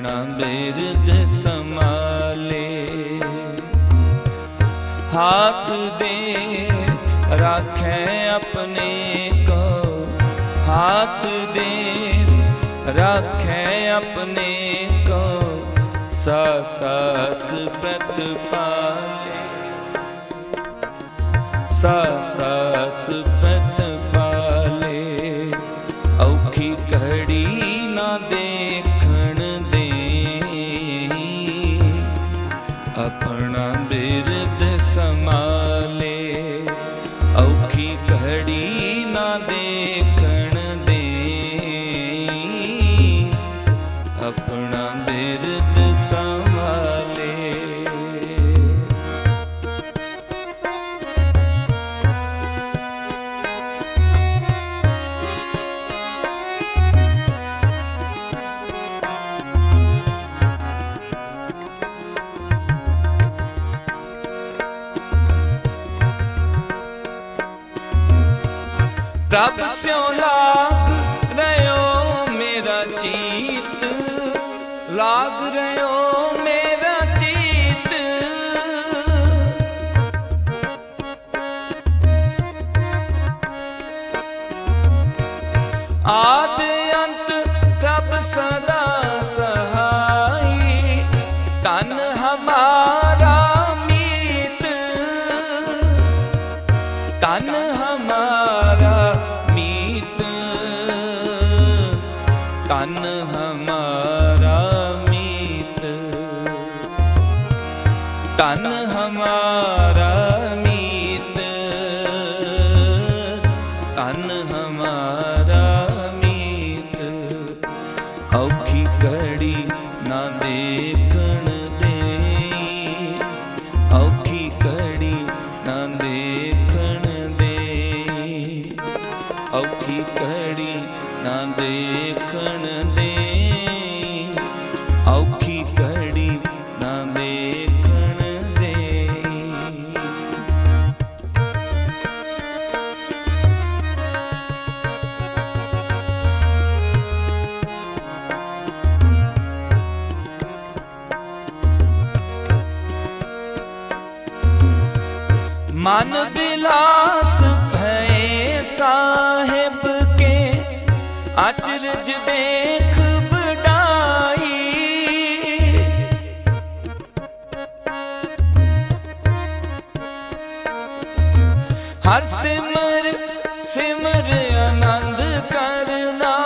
ਆਪਣਾ ਬਿਰਦ ਸੰਭਾਲੇ। ਹਾਥ ਦੇ ਰਾਖੈ ਆਪਣੇ ਕੋ। ਹਾਥ ਦੇ ਰਾਖੈ ਆਪਣੇ ਕੋ। ਸਾ ਸਾਸ ਪ੍ਰਤਪਾਲੇ ਸਾ ਸਾਸ ਪ੍ਰਤਪਾਲੇ ਆਪਣਾ ਬਿਰਦ ਸੰਭਾਲੇ ਔਖੀ ਘੜੀ ਨਾ ਦੇਖਣ ਦੇ ਆਪਣਾ ਬਿਰਦ ਸੰਭਾਲੇ ਪ੍ਰਭ ਸਿਉ ਲਾਗ ਰਿਓ ਮੇਰਾ ਚੀਤ ਲਾਗ ਰਿਓ ਮੇਰਾ ਚੀਤ। ਆਦ ਅੰਤ ਪ੍ਰਭ ਸਦਾ ਸਹਾਈ ਤਨ ਹਮਾਰਾ ਮੀਤ। ਤਨ ਹਮਾਰਾ ਤਨ ਹਮਾਰਾ ਮੀਤ। ਤਨ ਹਮਾਰਾ ਮੀਤ। ਤਨ ਹਮਾਰਾ ਮੀਤ। ਔਖੀ ਘੜੀ ਨਾ ਦੇਖਣ ਦੇ ਔਖੀ ਘੜੀ ਨਾ ਦੇਖਣ ਦੇ ਔਖੀ ਘੜੀ ਨਾ ਦੇਖਣ ਦੇ। ਔਖੀ ਘੜੀ ਨਾ ਦੇਖਣ ਦੇ। ਮਨ ਬਿਲਾਸ ਭਏ ਸਾਹਿਬ। ਅਚਰਜ ਦੇਖ ਬਡਾਈ ਹਰ ਸਿਮਰ ਸਿਮਰ ਆਨੰਦ ਕਰਨਾ।